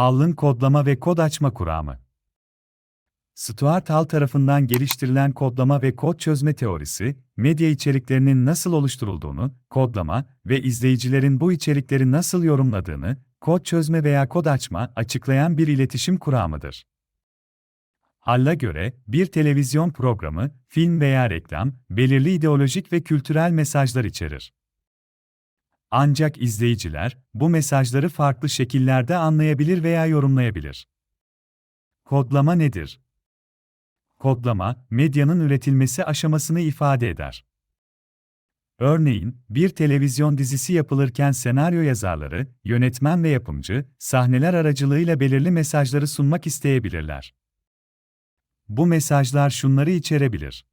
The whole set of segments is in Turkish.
Hall'ın kodlama ve kod açma kuramı. Stuart Hall tarafından geliştirilen kodlama ve kod çözme teorisi, medya içeriklerinin nasıl oluşturulduğunu, kodlama ve izleyicilerin bu içerikleri nasıl yorumladığını, kod çözme veya kod açma açıklayan bir iletişim kuramıdır. Hall'a göre, bir televizyon programı, film veya reklam, belirli ideolojik ve kültürel mesajlar içerir. Ancak izleyiciler, bu mesajları farklı şekillerde anlayabilir veya yorumlayabilir. Kodlama nedir? Kodlama, medyanın üretilmesi aşamasını ifade eder. Örneğin, bir televizyon dizisi yapılırken senaryo yazarları, yönetmen ve yapımcı, sahneler aracılığıyla belirli mesajları sunmak isteyebilirler. Bu mesajlar şunları içerebilir.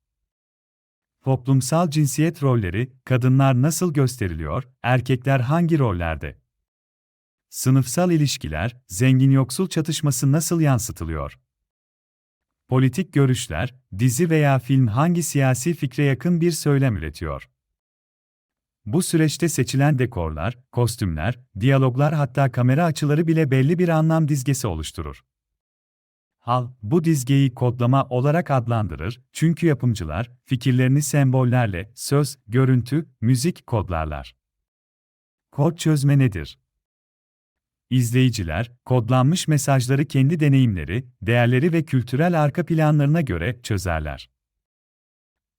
Toplumsal cinsiyet rolleri, kadınlar nasıl gösteriliyor, erkekler hangi rollerde? Sınıfsal ilişkiler, zengin-yoksul çatışması nasıl yansıtılıyor? Politik görüşler, dizi veya film hangi siyasi fikre yakın bir söylem üretiyor? Bu süreçte seçilen dekorlar, kostümler, diyaloglar hatta kamera açıları bile belli bir anlam dizgesi oluşturur. Hal, bu dizgeyi kodlama olarak adlandırır çünkü yapımcılar, fikirlerini sembollerle, söz, görüntü, müzik kodlarlar. Kod çözme nedir? İzleyiciler, kodlanmış mesajları kendi deneyimleri, değerleri ve kültürel arka planlarına göre çözerler.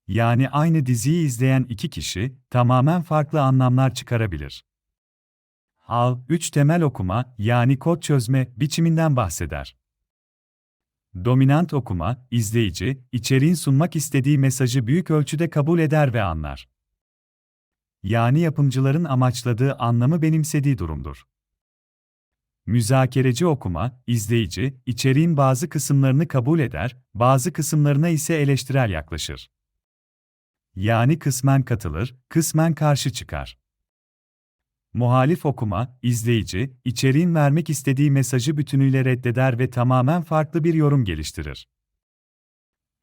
Yani aynı diziyi izleyen iki kişi, tamamen farklı anlamlar çıkarabilir. Hal, üç temel okuma, yani kod çözme biçiminden bahseder. Dominant okuma, izleyici, içeriğin sunmak istediği mesajı büyük ölçüde kabul eder ve anlar. Yani yapımcıların amaçladığı anlamı benimsediği durumdur. Müzakereci okuma, izleyici, içeriğin bazı kısımlarını kabul eder, bazı kısımlarına ise eleştirel yaklaşır. Yani kısmen katılır, kısmen karşı çıkar. Muhalif okuma, izleyici, içeriğin vermek istediği mesajı bütünüyle reddeder ve tamamen farklı bir yorum geliştirir.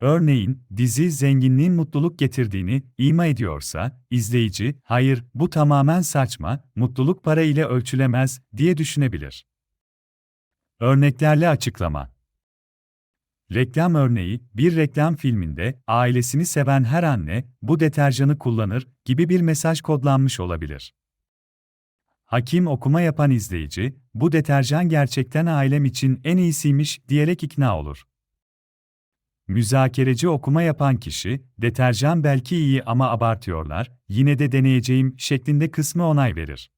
Örneğin, dizi zenginliğin mutluluk getirdiğini ima ediyorsa, izleyici, hayır, bu tamamen saçma, mutluluk para ile ölçülemez, diye düşünebilir. Örneklerle açıklama Reklam örneği, bir reklam filminde, ailesini seven her anne, bu deterjanı kullanır, gibi bir mesaj kodlanmış olabilir. Hakim okuma yapan izleyici, bu deterjan gerçekten ailem için en iyisiymiş diyerek ikna olur. Müzakereci okuma yapan kişi, deterjan belki iyi ama abartıyorlar, yine de deneyeceğim şeklinde kısmı onay verir.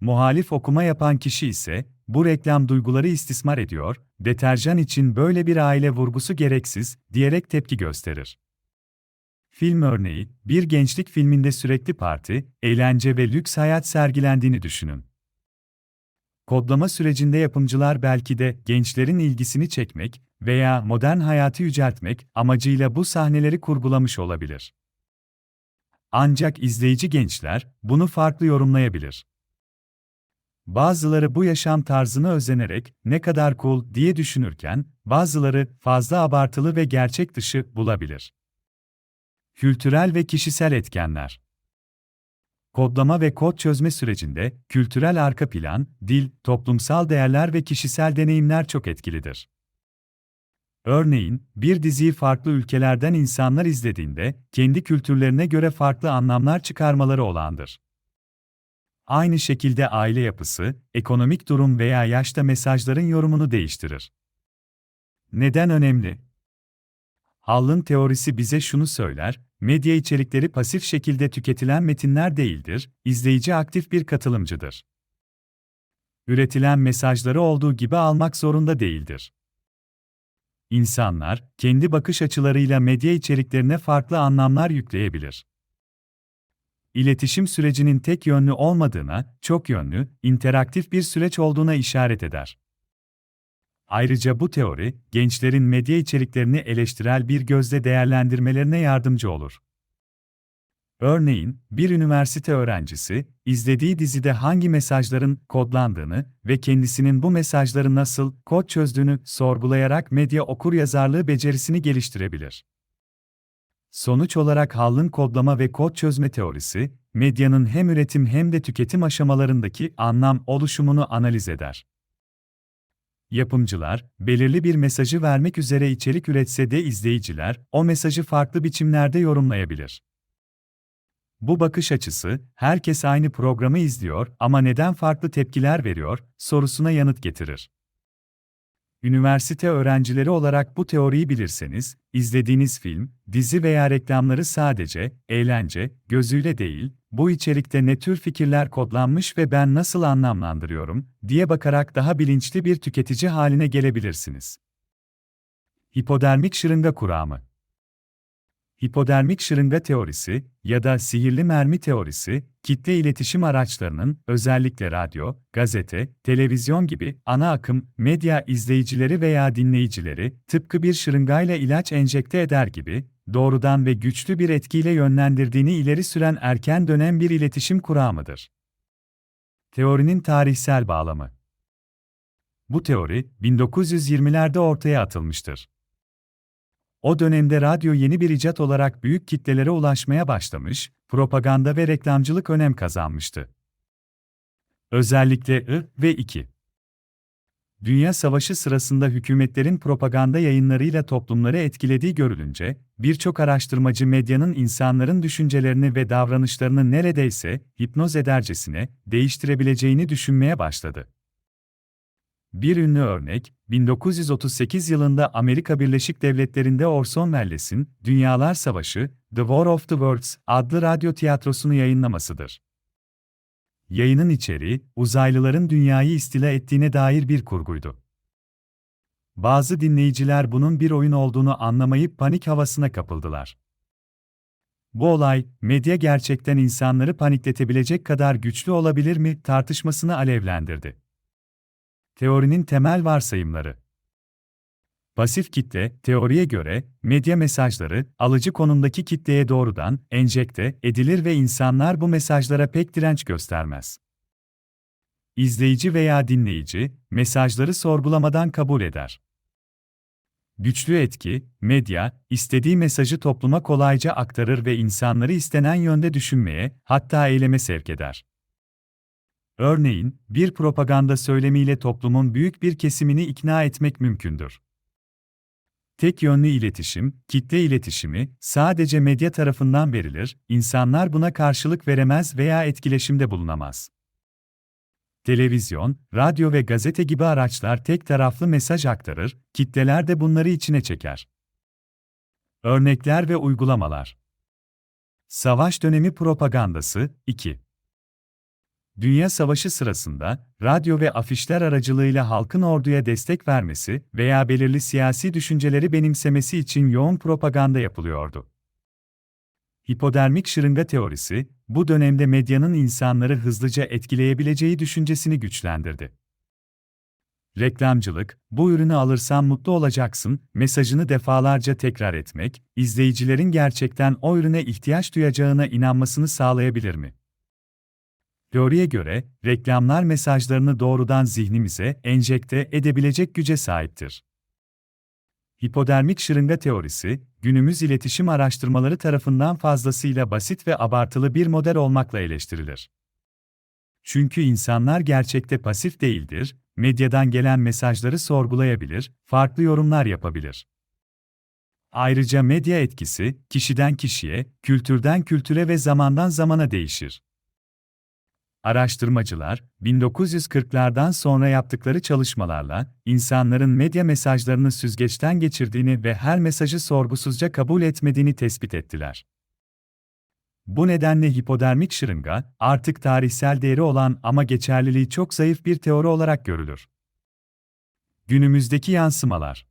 Muhalif okuma yapan kişi ise, bu reklam duyguları istismar ediyor, deterjan için böyle bir aile vurgusu gereksiz, diyerek tepki gösterir. Film örneği, bir gençlik filminde sürekli parti, eğlence ve lüks hayat sergilendiğini düşünün. Kodlama sürecinde yapımcılar belki de gençlerin ilgisini çekmek veya modern hayatı yüceltmek amacıyla bu sahneleri kurgulamış olabilir. Ancak izleyici gençler bunu farklı yorumlayabilir. Bazıları bu yaşam tarzını özenerek ne kadar cool diye düşünürken, bazıları fazla abartılı ve gerçek dışı bulabilir. Kültürel ve kişisel etkenler. Kodlama ve kod çözme sürecinde kültürel arka plan, dil, toplumsal değerler ve kişisel deneyimler çok etkilidir. Örneğin, bir diziyi farklı ülkelerden insanlar izlediğinde kendi kültürlerine göre farklı anlamlar çıkarmaları olağandır. Aynı şekilde aile yapısı, ekonomik durum veya yaşta mesajların yorumunu değiştirir. Neden önemli? Hall'ın teorisi bize şunu söyler, medya içerikleri pasif şekilde tüketilen metinler değildir, izleyici aktif bir katılımcıdır. Üretilen mesajları olduğu gibi almak zorunda değildir. İnsanlar, kendi bakış açılarıyla medya içeriklerine farklı anlamlar yükleyebilir. İletişim sürecinin tek yönlü olmadığına, çok yönlü, interaktif bir süreç olduğuna işaret eder. Ayrıca bu teori, gençlerin medya içeriklerini eleştirel bir gözle değerlendirmelerine yardımcı olur. Örneğin, bir üniversite öğrencisi, izlediği dizide hangi mesajların kodlandığını ve kendisinin bu mesajları nasıl kod çözdüğünü sorgulayarak medya okuryazarlığı becerisini geliştirebilir. Sonuç olarak Hall'ın kodlama ve kod çözme teorisi, medyanın hem üretim hem de tüketim aşamalarındaki anlam oluşumunu analiz eder. Yapımcılar, belirli bir mesajı vermek üzere içerik üretse de izleyiciler, o mesajı farklı biçimlerde yorumlayabilir. Bu bakış açısı, herkes aynı programı izliyor ama neden farklı tepkiler veriyor sorusuna yanıt getirir. Üniversite öğrencileri olarak bu teoriyi bilirseniz, izlediğiniz film, dizi veya reklamları sadece eğlence gözüyle değil, bu içerikte ne tür fikirler kodlanmış ve ben nasıl anlamlandırıyorum diye bakarak daha bilinçli bir tüketici haline gelebilirsiniz. Hipodermik şırınga kuramı Hipodermik şırınga teorisi ya da sihirli mermi teorisi, kitle iletişim araçlarının, özellikle radyo, gazete, televizyon gibi ana akım medya izleyicileri veya dinleyicileri, tıpkı bir şırıngayla ilaç enjekte eder gibi, doğrudan ve güçlü bir etkiyle yönlendirdiğini ileri süren erken dönem bir iletişim kuramıdır. Teorinin tarihsel bağlamı Bu teori, 1920'lerde ortaya atılmıştır. O dönemde radyo yeni bir icat olarak büyük kitlelere ulaşmaya başlamış, propaganda ve reklamcılık önem kazanmıştı. Özellikle I ve II. Dünya Savaşı sırasında hükümetlerin propaganda yayınlarıyla toplumları etkilediği görülünce, birçok araştırmacı medyanın insanların düşüncelerini ve davranışlarını neredeyse hipnoz edercesine değiştirebileceğini düşünmeye başladı. Bir ünlü örnek, 1938 yılında Amerika Birleşik Devletleri'nde Orson Welles'in Dünyalar Savaşı, The War of the Worlds adlı radyo tiyatrosunu yayınlamasıdır. Yayının içeriği, uzaylıların dünyayı istila ettiğine dair bir kurguydu. Bazı dinleyiciler bunun bir oyun olduğunu anlamayıp panik havasına kapıldılar. Bu olay, medya gerçekten insanları panikletebilecek kadar güçlü olabilir mi tartışmasını alevlendirdi. Teorinin temel varsayımları. Pasif kitle, teoriye göre, medya mesajları, alıcı konumdaki kitleye doğrudan enjekte edilir ve insanlar bu mesajlara pek direnç göstermez. İzleyici veya dinleyici, mesajları sorgulamadan kabul eder. Güçlü etki, medya, istediği mesajı topluma kolayca aktarır ve insanları istenen yönde düşünmeye, hatta eyleme sevk eder. Örneğin, bir propaganda söylemiyle toplumun büyük bir kesimini ikna etmek mümkündür. Tek yönlü iletişim, kitle iletişimi sadece medya tarafından verilir, insanlar buna karşılık veremez veya etkileşimde bulunamaz. Televizyon, radyo ve gazete gibi araçlar tek taraflı mesaj aktarır, kitleler de bunları içine çeker. Örnekler ve uygulamalar Savaş dönemi propagandası 2 Dünya Savaşı sırasında, radyo ve afişler aracılığıyla halkın orduya destek vermesi veya belirli siyasi düşünceleri benimsemesi için yoğun propaganda yapılıyordu. Hipodermik şırınga teorisi, bu dönemde medyanın insanları hızlıca etkileyebileceği düşüncesini güçlendirdi. Reklamcılık, bu ürünü alırsan mutlu olacaksın mesajını defalarca tekrar etmek, izleyicilerin gerçekten o ürüne ihtiyaç duyacağına inanmasını sağlayabilir mi? Teoriye göre, reklamlar mesajlarını doğrudan zihnimize enjekte edebilecek güce sahiptir. Hipodermik şırınga teorisi, günümüz iletişim araştırmaları tarafından fazlasıyla basit ve abartılı bir model olmakla eleştirilir. Çünkü insanlar gerçekte pasif değildir, medyadan gelen mesajları sorgulayabilir, farklı yorumlar yapabilir. Ayrıca medya etkisi, kişiden kişiye, kültürden kültüre ve zamandan zamana değişir. Araştırmacılar, 1940'lardan sonra yaptıkları çalışmalarla, insanların medya mesajlarını süzgeçten geçirdiğini ve her mesajı sorgusuzca kabul etmediğini tespit ettiler. Bu nedenle hipodermik şırınga, artık tarihsel değeri olan ama geçerliliği çok zayıf bir teori olarak görülür. Günümüzdeki yansımalar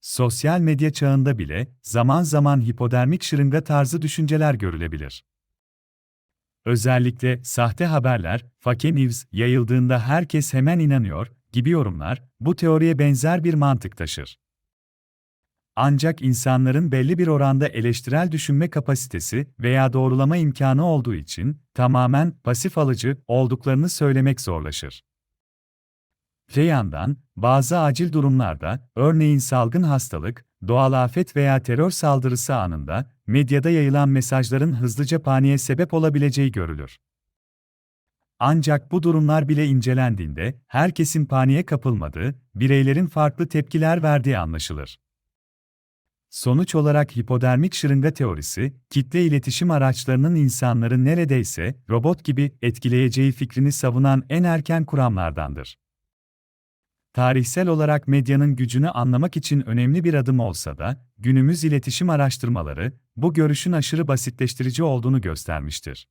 Sosyal medya çağında bile zaman zaman hipodermik şırınga tarzı düşünceler görülebilir. Özellikle sahte haberler, fake news yayıldığında herkes hemen inanıyor gibi yorumlar bu teoriye benzer bir mantık taşır. Ancak insanların belli bir oranda eleştirel düşünme kapasitesi veya doğrulama imkanı olduğu için tamamen pasif alıcı olduklarını söylemek zorlaşır. Öte yandan, bazı acil durumlarda, örneğin salgın hastalık, doğal afet veya terör saldırısı anında, medyada yayılan mesajların hızlıca paniğe sebep olabileceği görülür. Ancak bu durumlar bile incelendiğinde herkesin paniğe kapılmadığı, bireylerin farklı tepkiler verdiği anlaşılır. Sonuç olarak hipodermik şırınga teorisi, kitle iletişim araçlarının insanları neredeyse robot gibi etkileyeceği fikrini savunan en erken kuramlardandır. Tarihsel olarak medyanın gücünü anlamak için önemli bir adım olsa da, günümüz iletişim araştırmaları, bu görüşün aşırı basitleştirici olduğunu göstermiştir.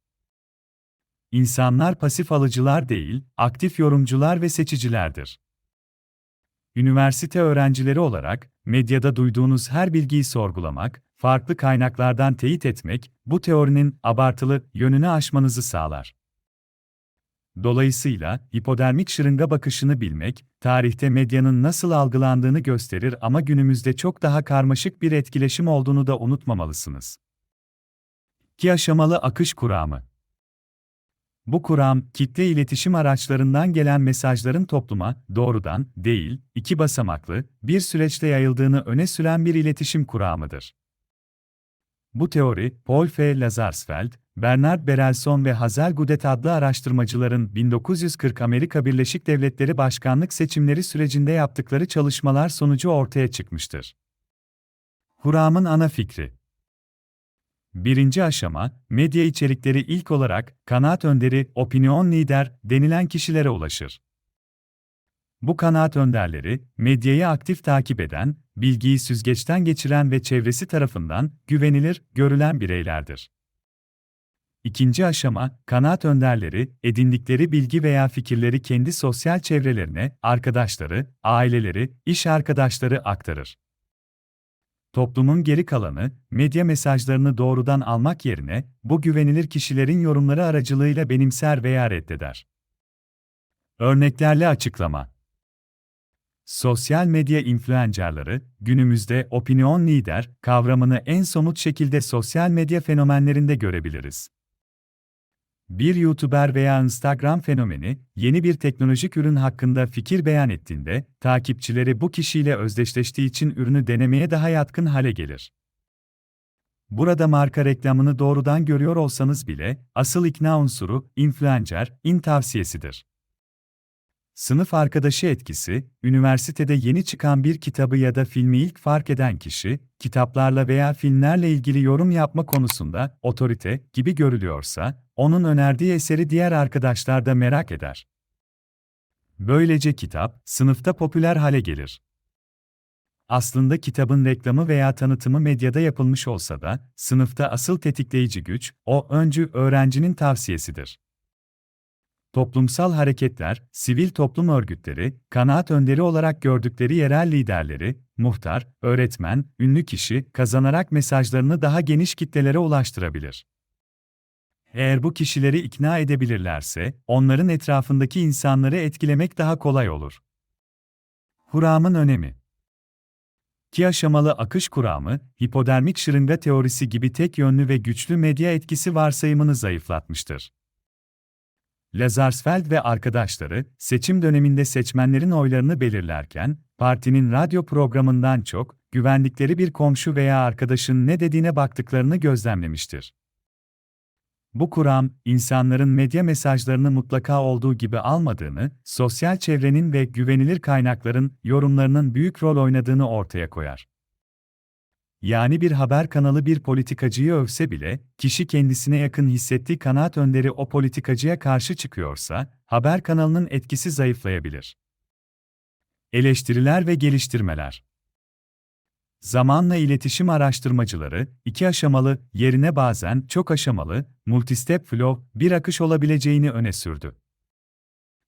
İnsanlar pasif alıcılar değil, aktif yorumcular ve seçicilerdir. Üniversite öğrencileri olarak, medyada duyduğunuz her bilgiyi sorgulamak, farklı kaynaklardan teyit etmek, bu teorinin abartılı yönünü aşmanızı sağlar. Dolayısıyla, hipodermik şırınga bakışını bilmek, tarihte medyanın nasıl algılandığını gösterir ama günümüzde çok daha karmaşık bir etkileşim olduğunu da unutmamalısınız. İki aşamalı akış kuramı bu kuram, kitle iletişim araçlarından gelen mesajların topluma, doğrudan, değil, iki basamaklı, bir süreçte yayıldığını öne süren bir iletişim kuramıdır. Bu teori, Paul F. Lazarsfeld, Bernard Berelson ve Hazel Gudet adlı araştırmacıların 1940 Amerika Birleşik Devletleri başkanlık seçimleri sürecinde yaptıkları çalışmalar sonucu ortaya çıkmıştır. Kuramın ana fikri Birinci aşama, medya içerikleri ilk olarak, kanaat önderi, opinion lider denilen kişilere ulaşır. Bu kanaat önderleri, medyayı aktif takip eden, bilgiyi süzgeçten geçiren ve çevresi tarafından güvenilir, görülen bireylerdir. İkinci aşama, kanaat önderleri, edindikleri bilgi veya fikirleri kendi sosyal çevrelerine, arkadaşları, aileleri, iş arkadaşları aktarır. Toplumun geri kalanı, medya mesajlarını doğrudan almak yerine, bu güvenilir kişilerin yorumları aracılığıyla benimser veya reddeder. Örneklerle açıklama Sosyal medya influencerları, günümüzde opinion lider kavramını en somut şekilde sosyal medya fenomenlerinde görebiliriz. Bir YouTuber veya Instagram fenomeni, yeni bir teknolojik ürün hakkında fikir beyan ettiğinde, takipçileri bu kişiyle özdeşleştiği için ürünü denemeye daha yatkın hale gelir. Burada marka reklamını doğrudan görüyor olsanız bile, asıl ikna unsuru, influencer, in tavsiyesidir. Sınıf arkadaşı etkisi, üniversitede yeni çıkan bir kitabı ya da filmi ilk fark eden kişi, kitaplarla veya filmlerle ilgili yorum yapma konusunda otorite gibi görülüyorsa, onun önerdiği eseri diğer arkadaşlar da merak eder. Böylece kitap, sınıfta popüler hale gelir. Aslında kitabın reklamı veya tanıtımı medyada yapılmış olsa da, sınıfta asıl tetikleyici güç, o öncü öğrencinin tavsiyesidir. Toplumsal hareketler, sivil toplum örgütleri, kanaat önderi olarak gördükleri yerel liderleri, muhtar, öğretmen, ünlü kişi kazanarak mesajlarını daha geniş kitlelere ulaştırabilir. Eğer bu kişileri ikna edebilirlerse, onların etrafındaki insanları etkilemek daha kolay olur. Kuramın önemi İki aşamalı akış kuramı, hipodermik şırınga teorisi gibi tek yönlü ve güçlü medya etkisi varsayımını zayıflatmıştır. Lazarsfeld ve arkadaşları, seçim döneminde seçmenlerin oylarını belirlerken, partinin radyo programından çok, güvendikleri bir komşu veya arkadaşın ne dediğine baktıklarını gözlemlemiştir. Bu kuram, insanların medya mesajlarını mutlaka olduğu gibi almadığını, sosyal çevrenin ve güvenilir kaynakların yorumlarının büyük rol oynadığını ortaya koyar. Yani bir haber kanalı bir politikacıyı övse bile, kişi kendisine yakın hissettiği kanaat önderi o politikacıya karşı çıkıyorsa, haber kanalının etkisi zayıflayabilir. Eleştiriler ve geliştirmeler Zamanla iletişim araştırmacıları, iki aşamalı, yerine bazen çok aşamalı, multistep flow, bir akış olabileceğini öne sürdü.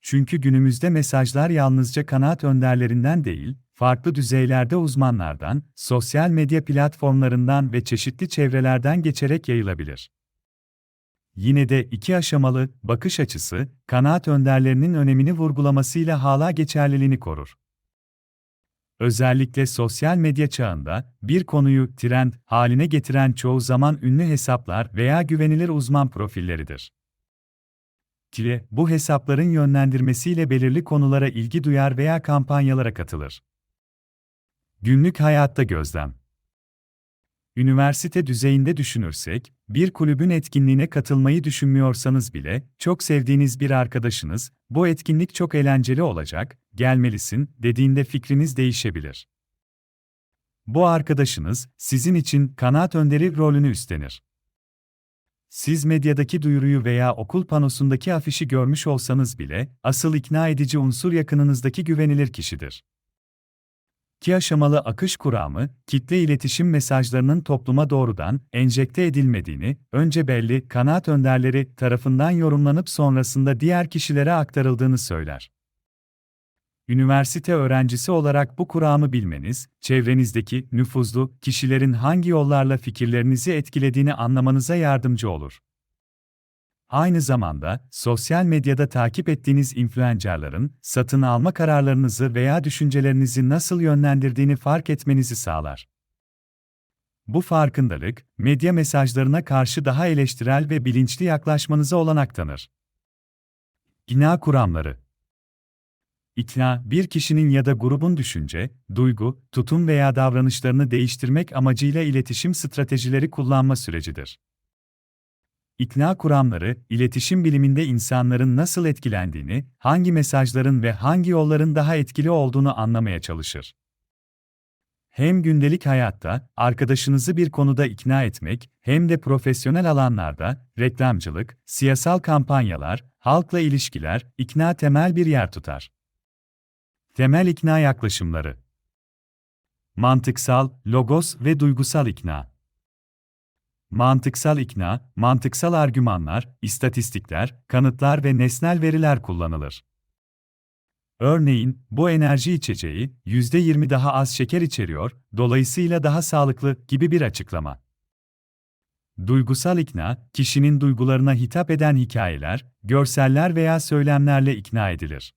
Çünkü günümüzde mesajlar yalnızca kanaat önderlerinden değil, farklı düzeylerde uzmanlardan, sosyal medya platformlarından ve çeşitli çevrelerden geçerek yayılabilir. Yine de iki aşamalı bakış açısı, kanaat önderlerinin önemini vurgulamasıyla hala geçerliliğini korur. Özellikle sosyal medya çağında bir konuyu trend haline getiren çoğu zaman ünlü hesaplar veya güvenilir uzman profilleridir. Kile, bu hesapların yönlendirmesiyle belirli konulara ilgi duyar veya kampanyalara katılır. Günlük hayatta gözlem Üniversite düzeyinde düşünürsek, bir kulübün etkinliğine katılmayı düşünmüyorsanız bile, çok sevdiğiniz bir arkadaşınız, bu etkinlik çok eğlenceli olacak, gelmelisin, dediğinde fikriniz değişebilir. Bu arkadaşınız, sizin için kanaat önderi rolünü üstlenir. Siz medyadaki duyuruyu veya okul panosundaki afişi görmüş olsanız bile, asıl ikna edici unsur yakınınızdaki güvenilir kişidir. İki aşamalı akış kuramı, kitle iletişim mesajlarının topluma doğrudan enjekte edilmediğini, önce belli kanaat önderleri tarafından yorumlanıp sonrasında diğer kişilere aktarıldığını söyler. Üniversite öğrencisi olarak bu kuramı bilmeniz, çevrenizdeki nüfuzlu kişilerin hangi yollarla fikirlerinizi etkilediğini anlamanıza yardımcı olur. Aynı zamanda, sosyal medyada takip ettiğiniz influencerların satın alma kararlarınızı veya düşüncelerinizi nasıl yönlendirdiğini fark etmenizi sağlar. Bu farkındalık, medya mesajlarına karşı daha eleştirel ve bilinçli yaklaşmanıza olanak tanır. İkna kuramları İkna, bir kişinin ya da grubun düşünce, duygu, tutum veya davranışlarını değiştirmek amacıyla iletişim stratejileri kullanma sürecidir. İkna kuramları, iletişim biliminde insanların nasıl etkilendiğini, hangi mesajların ve hangi yolların daha etkili olduğunu anlamaya çalışır. Hem gündelik hayatta, arkadaşınızı bir konuda ikna etmek, hem de profesyonel alanlarda, reklamcılık, siyasal kampanyalar, halkla ilişkiler, ikna temel bir yer tutar. Temel ikna yaklaşımları Mantıksal, logos ve duygusal ikna Mantıksal ikna, mantıksal argümanlar, istatistikler, kanıtlar ve nesnel veriler kullanılır. Örneğin, bu enerji içeceği %20 daha az şeker içeriyor, dolayısıyla daha sağlıklı gibi bir açıklama. Duygusal ikna, kişinin duygularına hitap eden hikayeler, görseller veya söylemlerle ikna edilir.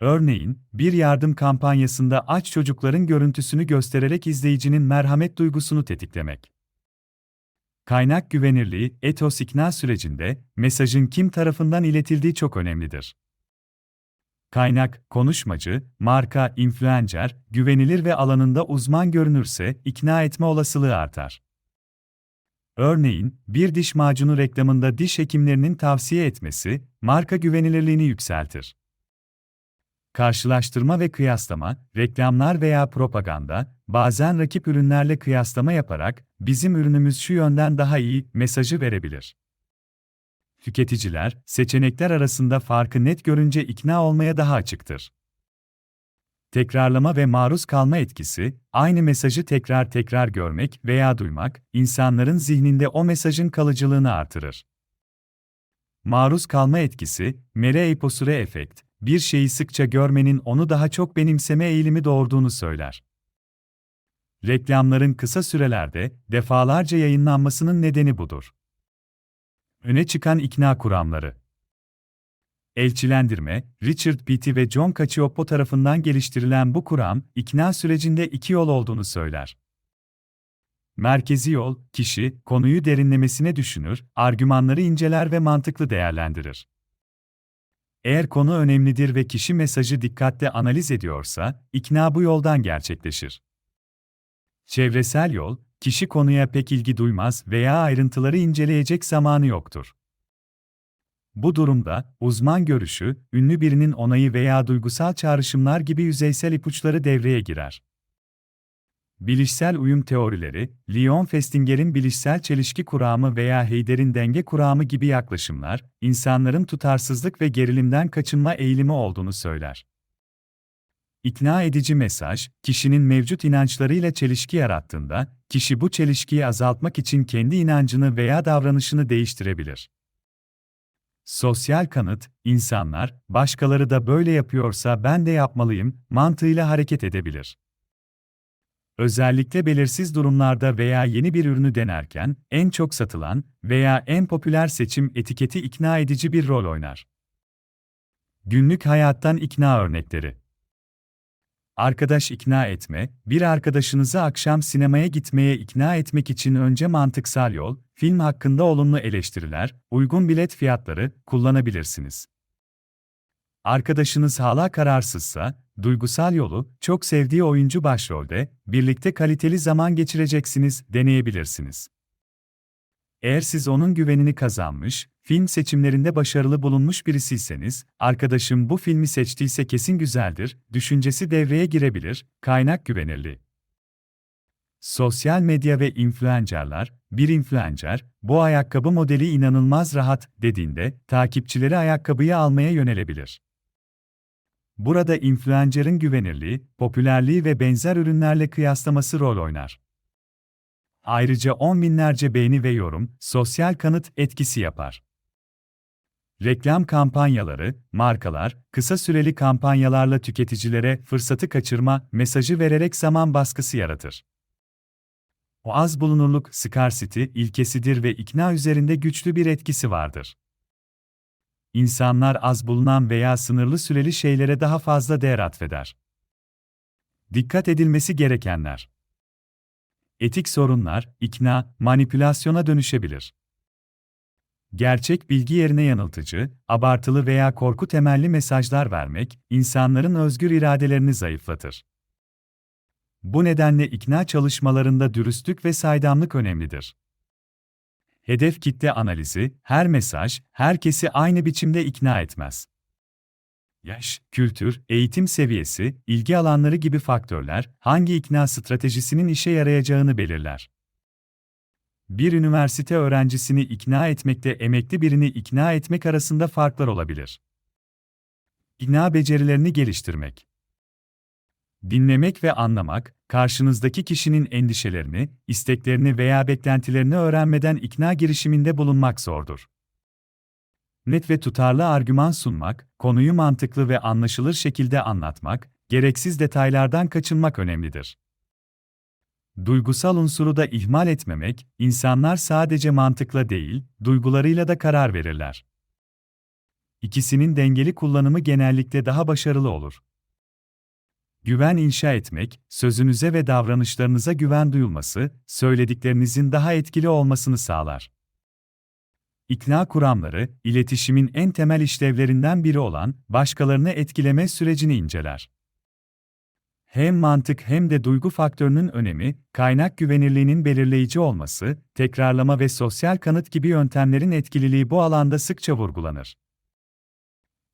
Örneğin, bir yardım kampanyasında aç çocukların görüntüsünü göstererek izleyicinin merhamet duygusunu tetiklemek. Kaynak güvenirliği, etos ikna sürecinde, mesajın kim tarafından iletildiği çok önemlidir. Kaynak, konuşmacı, marka, influencer, güvenilir ve alanında uzman görünürse ikna etme olasılığı artar. Örneğin, bir diş macunu reklamında diş hekimlerinin tavsiye etmesi, marka güvenilirliğini yükseltir. Karşılaştırma ve kıyaslama, reklamlar veya propaganda, bazen rakip ürünlerle kıyaslama yaparak, bizim ürünümüz şu yönden daha iyi mesajı verebilir. Tüketiciler, seçenekler arasında farkı net görünce ikna olmaya daha açıktır. Tekrarlama ve maruz kalma etkisi, aynı mesajı tekrar tekrar görmek veya duymak, insanların zihninde o mesajın kalıcılığını artırır. Maruz kalma etkisi, mere-eposure efekt, bir şeyi sıkça görmenin onu daha çok benimseme eğilimi doğurduğunu söyler. Reklamların kısa sürelerde defalarca yayınlanmasının nedeni budur. Öne çıkan ikna kuramları Elçilendirme, Richard Beatty ve John Cacioppo tarafından geliştirilen bu kuram, ikna sürecinde iki yol olduğunu söyler. Merkezi yol, kişi, konuyu derinlemesine düşünür, argümanları inceler ve mantıklı değerlendirir. Eğer konu önemlidir ve kişi mesajı dikkatle analiz ediyorsa, ikna bu yoldan gerçekleşir. Çevresel yol, kişi konuya pek ilgi duymaz veya ayrıntıları inceleyecek zamanı yoktur. Bu durumda, uzman görüşü, ünlü birinin onayı veya duygusal çağrışımlar gibi yüzeysel ipuçları devreye girer. Bilişsel uyum teorileri, Leon Festinger'in bilişsel çelişki kuramı veya Heyder'in denge kuramı gibi yaklaşımlar, insanların tutarsızlık ve gerilimden kaçınma eğilimi olduğunu söyler. İkna edici mesaj, kişinin mevcut inançlarıyla çelişki yarattığında, kişi bu çelişkiyi azaltmak için kendi inancını veya davranışını değiştirebilir. Sosyal kanıt, insanlar, başkaları da böyle yapıyorsa ben de yapmalıyım, mantığıyla hareket edebilir. Özellikle belirsiz durumlarda veya yeni bir ürünü denerken, en çok satılan veya en popüler seçim etiketi ikna edici bir rol oynar. Günlük hayattan ikna örnekleri Arkadaş ikna etme, bir arkadaşınızı akşam sinemaya gitmeye ikna etmek için önce mantıksal yol, film hakkında olumlu eleştiriler, uygun bilet fiyatları kullanabilirsiniz. Arkadaşınız hala kararsızsa, duygusal yolu, çok sevdiği oyuncu başrolde, birlikte kaliteli zaman geçireceksiniz, deneyebilirsiniz. Eğer siz onun güvenini kazanmış, film seçimlerinde başarılı bulunmuş birisiyseniz, arkadaşım bu filmi seçtiyse kesin güzeldir, düşüncesi devreye girebilir, kaynak güvenirli. Sosyal medya ve influencerlar, bir influencer, bu ayakkabı modeli inanılmaz rahat dediğinde, takipçileri ayakkabıyı almaya yönelebilir. Burada influencer'ın güvenirliği, popülerliği ve benzer ürünlerle kıyaslaması rol oynar. Ayrıca on binlerce beğeni ve yorum, sosyal kanıt etkisi yapar. Reklam kampanyaları, markalar, kısa süreli kampanyalarla tüketicilere fırsatı kaçırma mesajı vererek zaman baskısı yaratır. O az bulunurluk scarcity ilkesidir ve ikna üzerinde güçlü bir etkisi vardır. İnsanlar az bulunan veya sınırlı süreli şeylere daha fazla değer atfeder. Dikkat edilmesi gerekenler. Etik sorunlar, ikna, manipülasyona dönüşebilir. Gerçek bilgi yerine yanıltıcı, abartılı veya korku temelli mesajlar vermek, insanların özgür iradelerini zayıflatır. Bu nedenle ikna çalışmalarında dürüstlük ve saydamlık önemlidir. Hedef kitle analizi, her mesaj, herkesi aynı biçimde ikna etmez. Yaş, kültür, eğitim seviyesi, ilgi alanları gibi faktörler, hangi ikna stratejisinin işe yarayacağını belirler. Bir üniversite öğrencisini ikna etmekte emekli birini ikna etmek arasında farklar olabilir. İkna becerilerini geliştirmek Dinlemek ve anlamak, karşınızdaki kişinin endişelerini, isteklerini veya beklentilerini öğrenmeden ikna girişiminde bulunmak zordur. Net ve tutarlı argüman sunmak, konuyu mantıklı ve anlaşılır şekilde anlatmak, gereksiz detaylardan kaçınmak önemlidir. Duygusal unsuru da ihmal etmemek, insanlar sadece mantıkla değil, duygularıyla da karar verirler. İkisinin dengeli kullanımı genellikle daha başarılı olur. Güven inşa etmek, sözünüze ve davranışlarınıza güven duyulması, söylediklerinizin daha etkili olmasını sağlar. İkna kuramları, iletişimin en temel işlevlerinden biri olan başkalarını etkileme sürecini inceler. Hem mantık hem de duygu faktörünün önemi, kaynak güvenirliğinin belirleyici olması, tekrarlama ve sosyal kanıt gibi yöntemlerin etkililiği bu alanda sıkça vurgulanır.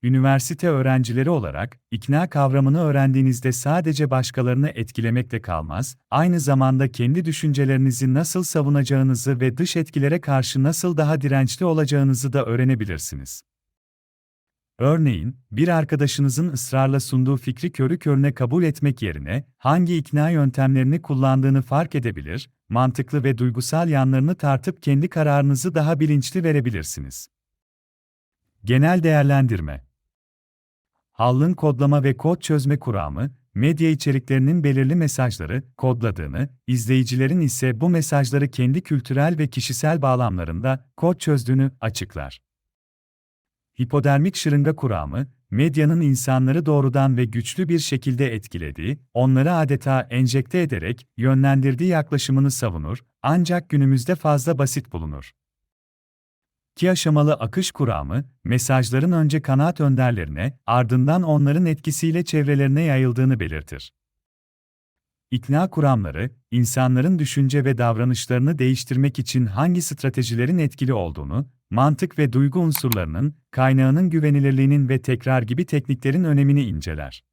Üniversite öğrencileri olarak, ikna kavramını öğrendiğinizde sadece başkalarını etkilemekle kalmaz, aynı zamanda kendi düşüncelerinizi nasıl savunacağınızı ve dış etkilere karşı nasıl daha dirençli olacağınızı da öğrenebilirsiniz. Örneğin, bir arkadaşınızın ısrarla sunduğu fikri körü körüne kabul etmek yerine, hangi ikna yöntemlerini kullandığını fark edebilir, mantıklı ve duygusal yanlarını tartıp kendi kararınızı daha bilinçli verebilirsiniz. Genel değerlendirme Hall'ın kodlama ve kod çözme kuramı, medya içeriklerinin belirli mesajları kodladığını, izleyicilerin ise bu mesajları kendi kültürel ve kişisel bağlamlarında kod çözdüğünü açıklar. Hipodermik şırınga kuramı, medyanın insanları doğrudan ve güçlü bir şekilde etkilediği, onları adeta enjekte ederek yönlendirdiği yaklaşımını savunur, ancak günümüzde fazla basit bulunur. İki aşamalı akış kuramı, mesajların önce kanaat önderlerine, ardından onların etkisiyle çevrelerine yayıldığını belirtir. İkna kuramları, insanların düşünce ve davranışlarını değiştirmek için hangi stratejilerin etkili olduğunu, mantık ve duygu unsurlarının, kaynağının güvenilirliğinin ve tekrar gibi tekniklerin önemini inceler.